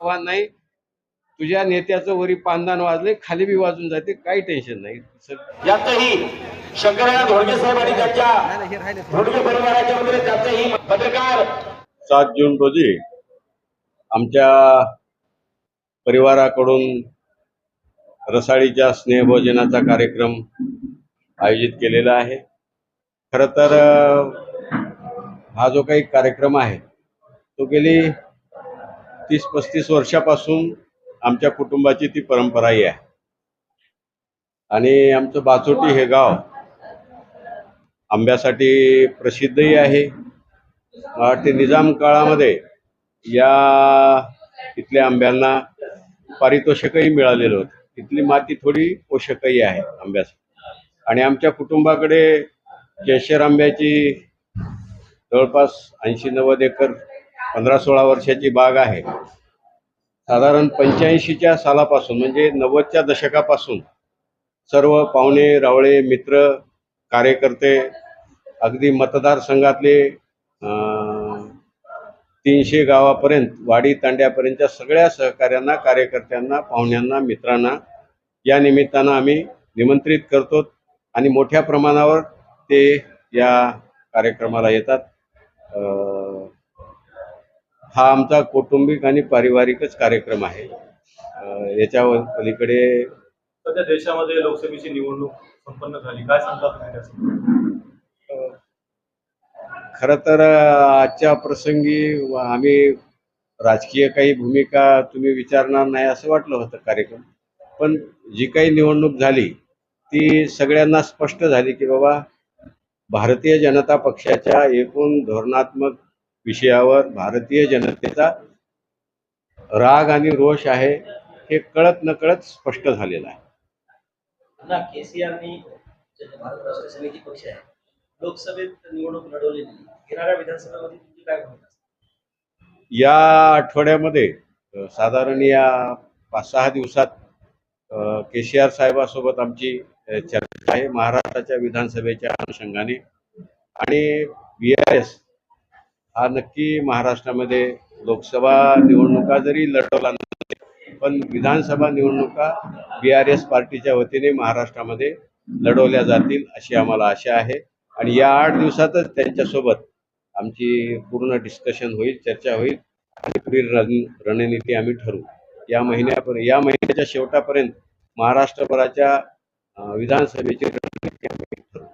आव्हान नाही. तुझ्या नेत्याचं वरी पानदान वाजले खाली बी वाजून जाते काही टेन्शन नाही. यातही शंकरराव धोडगे साहेब आणि त्यांच्या धोडगे परिवाराच्या वगैरे त्यांचंही पत्रकार सात जून रोजी आमच्या परिवाराकडून रसाळीच्या स्नेहभोजनाचा कार्यक्रम आयोजित केलेला आहे. खरं तर हा जो काही कार्यक्रम आहे तो गेली तीस पस्तीस वर्षापासून आमच्या कुटुंबाची ती परंपराही आहे. आणि आमचं बाचोटी हे गाव आंब्यासाठी प्रसिद्धही आहे. मला वाटते निजाम काळामध्ये या इथल्या आंब्यांना पारितोषिकही मिळालेलं होतं. इथली माती थोडी पोषकही आहे आंब्यासाठी. आणि आमच्या कुटुंबाकडे केशर आंब्याची जवळपास ऐंशी नव्वद एकर पंधरा सोळा वर्षाची बाग आहे. साधारण पंच्याऐंशीच्या सालापासून म्हणजे नव्वदच्या दशकापासून सर्व पाहुणे रावळे मित्र कार्यकर्ते अगदी मतदारसंघातले अं, तीनशे गावापर्यंत वाडी तांड्यापर्यंतच्या सगळ्या सहकाऱ्यांना कार्यकर्त्यांना पाहुण्यांना मित्रांना या निमित्तानं आम्ही निमंत्रित करतो आणि मोठ्या प्रमाणावर ते या कार्यक्रमाला येतात. अं, हा आमचा कौटुंबिक आणि पारिवारिकच कार्यक्रम आहे. याच्या पलीकडे सध्या देशामध्ये लोकसभेची निवडणूक संपन्न झाली. काय सांगता तुम्ही त्याचं? खरं तर आजच्या प्रसंगी आम्ही राजकीय काही भूमिका तुम्ही विचारणार नाही असं वाटलं होतं कार्यक्रम. पण जी काही निवडणूक झाली ती सगळ्यांना स्पष्ट झाली की बाबा भारतीय जनता पक्षाच्या एकूण धोरणात्मक विषयावर भारतीय जनतेचा राग आणि रोष आहे हे कळत नकळत स्पष्ट झालेलं आहे ना केसीआरनी भारत राष्ट्र सेनेची पक्ष आहे लोकसभेत निवडणूक लढवलेली नाही. येणाऱ्या विधानसभेमध्ये तुमची काय भूमिका असेल? या आठवड्यामध्ये साधारण या पाच सहा दिवसात के सी आर साहेबासोबत आमची चर्चा आहे महाराष्ट्राच्या विधानसभेच्या अनुषंगाने आणि बी आर एस हा नक्की महाराष्ट्रामध्ये लोकसभा निवडणुका जरी लढवला पण विधानसभा निवडणुका बी आर एस पार्टीच्या वतीने महाराष्ट्रामध्ये लढवल्या जातील अशी आम्हाला आशा आहे. आणि या आठ दिवसातच त्यांच्यासोबत आमची पूर्ण डिस्कशन होईल चर्चा होईल आणि पुढील रण रणनीती आम्ही ठरवू. या महिन्यापर्यंत या महिन्याच्या शेवटापर्यंत महाराष्ट्रभराच्या विधानसभेची रणनीती आम्ही ठरवू.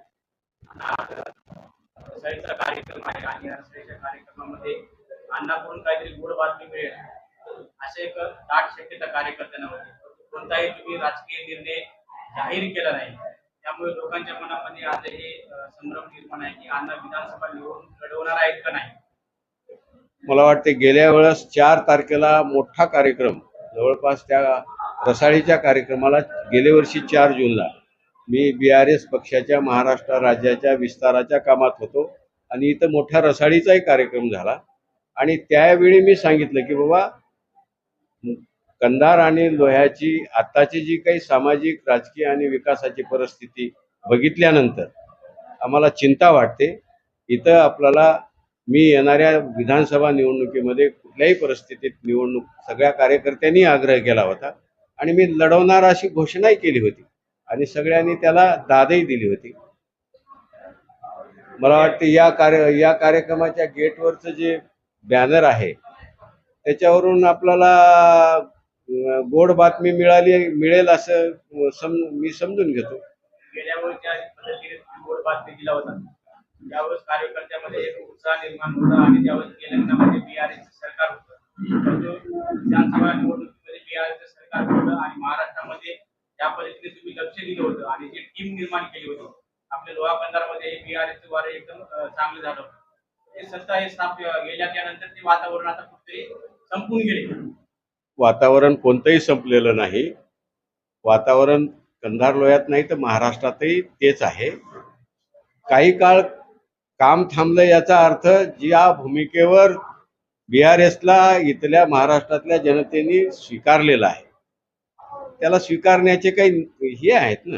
सहीचा कार्यक्रम आहे आणि या सहीच्या कार्यक्रमामध्ये अण्णाकडून काहीतरी गोड बातमी मिळेल. असे एक दाट शक्यता कार्यकर्त्यांना होती. कोणताही तुम्ही राजकीय निर्णय जाहीर केला नाही. त्यामुळे लोकांच्या मनामध्ये आज हे संभ्रम निर्माण आहे की अण्णा विधानसभा निवडून लढवणार आहेत का नाही? मला वाटते गेल्या वेळेस चार तारखेला मोठा कार्यक्रम जवळपास त्या रसाळीच्या कार्यक्रमाला गेल्या वर्षी चार जूनला. मी बी आर एस पक्षाच्या महाराष्ट्र राज्याच्या विस्ताराच्या कामात होतो. आणि इथं मोठ्या रसाळीचाही कार्यक्रम झाला. आणि त्यावेळी मी सांगितलं की बाबा कंधार आणि लोह्याची आत्ताची जी काही सामाजिक राजकीय आणि विकासाची परिस्थिती बघितल्यानंतर आम्हाला चिंता वाटते. इथं आपल्याला मी येणाऱ्या विधानसभा निवडणुकीमध्ये कुठल्याही परिस्थितीत निवडणूक सगळ्या कार्यकर्त्यांनी आग्रह केला होता. आणि मी लढवणार अशी घोषणाही केली होती. आणि सगळ्यांनी त्याला दादही दिली होती. मला वाटते या कार्य या कार्यक्रमाच्या गेटवरचं जे बॅनर आहे त्याच्यावरून आपल्याला गोड बातमी मिळाली मिळेल असं सम मी समजून घेतो. गेल्या एक उत्साह निर्माण होता आणि सरकार त्या परंतु पद्धतीने तुम्ही लक्ष दिलं होतं आणि जी टीम निर्माण केली होती आपल्या लोहा बंधारामध्ये हे बीआरएस वारे एकदम चांगलं झालं होतं. ते सत्ता हे स्थाप गेल्या त्यानंतर ते वातावरण आता कुठेतरी संपून गेले. वातावरण कोणतंही संपलेलं नाही. वातावरण कंधार लोह्यात नाही तर महाराष्ट्रातही तेच आहे. काही काळ काम थांबलं याचा अर्थ ज्या भूमिकेवर बी आर एसला इथल्या महाराष्ट्रातल्या जनतेने स्वीकारलेला आहे. त्याला स्वीकारण्याचे काही हे आहेत ना.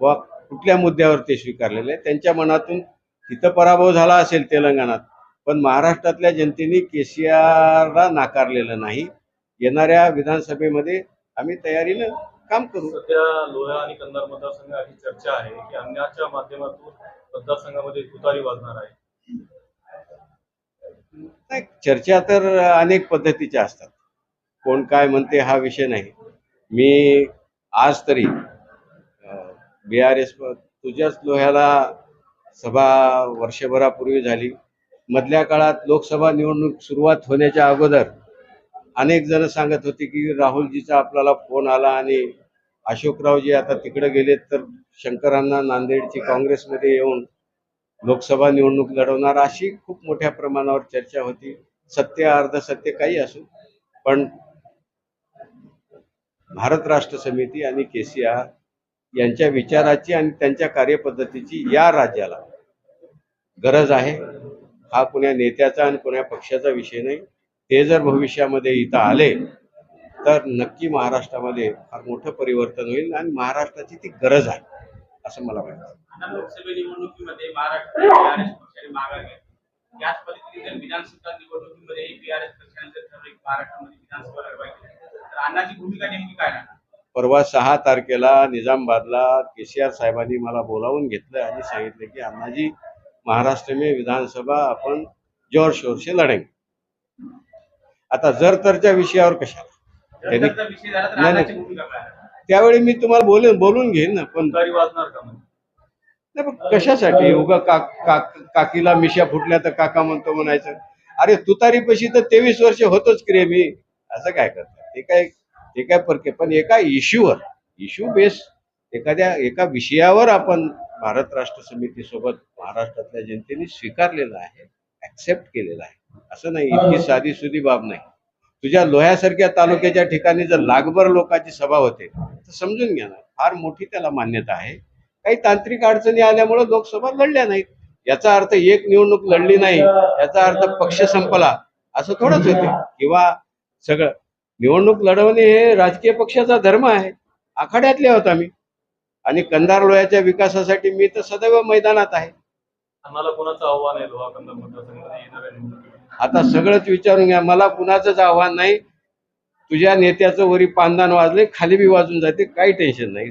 वा कुठल्या मुद्द्यावर ते स्वीकारलेले? त्यांच्या मनातून तिथं पराभव झाला असेल तेलंगणात पण महाराष्ट्रातल्या जनतेने के सी आरला नाकारलेलं नाही. येणाऱ्या विधानसभेमध्ये आम्ही तयारीनं काम करू. सध्या लोहा आणि कंधार मतदारसंघाची चर्चा आहे की अन्याच्या माध्यमातून मतदारसंघामध्ये तुतारी वाजणार आहे. नाही चर्चा तर अनेक पद्धतीच्या असतात. कोण काय म्हणते हा विषय नाही. मी आज तरी बी आर एस तुझ्याच लोह्याला सभा वर्षभरापूर्वी झाली. मधल्या काळात लोकसभा निवडणूक सुरुवात होण्याच्या अगोदर अनेक जण सांगत होते की राहुलजीचा आपल्याला फोन आला आणि अशोकरावजी आता तिकडे गेलेत तर शंकरांना नांदेडची काँग्रेसमध्ये येऊन लोकसभा निवडणूक लढवणार अशी खूप मोठ्या प्रमाणावर चर्चा होती. सत्य अर्ध सत्य काही असो. पण भारत राष्ट्र समिती आणि के सी आर यांच्या विचाराची आणि त्यांच्या कार्यपद्धतीची या राज्याला गरज आहे. हा कुण्या नेत्याचा आणि कुण्या पक्षाचा विषय नाही. ते जर भविष्यामध्ये इथं आले तर नक्की महाराष्ट्रामध्ये फार मोठं परिवर्तन होईल आणि महाराष्ट्राची ती गरज आहे असं मला वाटतं. लोकसभा निवडणुकीमध्ये महाराष्ट्र विधानसभा निवडणुकीमध्ये अण्णाची भूमिका नेमकी काय राहणार? परवा सहा तारखेला निजामाबादला के सी आर साहेबांनी मला बोलावून घेतलं आणि सांगितलं की अण्णाजी महाराष्ट्र में विधानसभा आपण जोर शोर से लढेंगे. आता जर तरच्या विषयावर कशाला? त्यांनी त्यावेळी मी तुम्हाला बोलून बोलून घेईन ना पण तुतारी नाही, कशासाठी? उगा का, का, काकीला मिशा फुटल्या तर काका म्हणतो म्हणायचं अरे तुतारीपाशी तर तेवीस वर्ष होतोच की रे मी असं काय करतात ते काय ते काय परके पण एका इश्यूवर इश्यू बेस एखाद्या एका विषयावर आपण भारत राष्ट्र समिती सोबत महाराष्ट्रातल्या जनतेने स्वीकारलेलं आहे ऍक्सेप्ट केलेलं आहे. असं नाही इतकी साधी सुधी बाब नाही. तुझ्या लोह्यासारख्या तालुक्याच्या ठिकाणी जर लागभर लोकांची सभा होते तर समजून घ्या ना फार मोठी त्याला मान्यता आहे. काही तांत्रिक अडचणी आल्यामुळे लोकसभा लढल्या नाहीत. याचा अर्थ एक निवडणूक लढली नाही याचा अर्थ पक्ष संपला असं थोडंच होते. किंवा सगळं निवडणूक लढवणे हे राजकीय पक्षाचा धर्म आहे. आखाड्यातले आहोत आम्ही. आणि कंधार लोह्याच्या विकासासाठी मी तर सदैव मैदानात आहे. आता सगळंच विचारून घ्या. मला कुणाचंच आव्हान नाही. तुझ्या नेत्याचं वरी पानदान वाजले खाली बी वाजून जाते. काही टेन्शन नाही.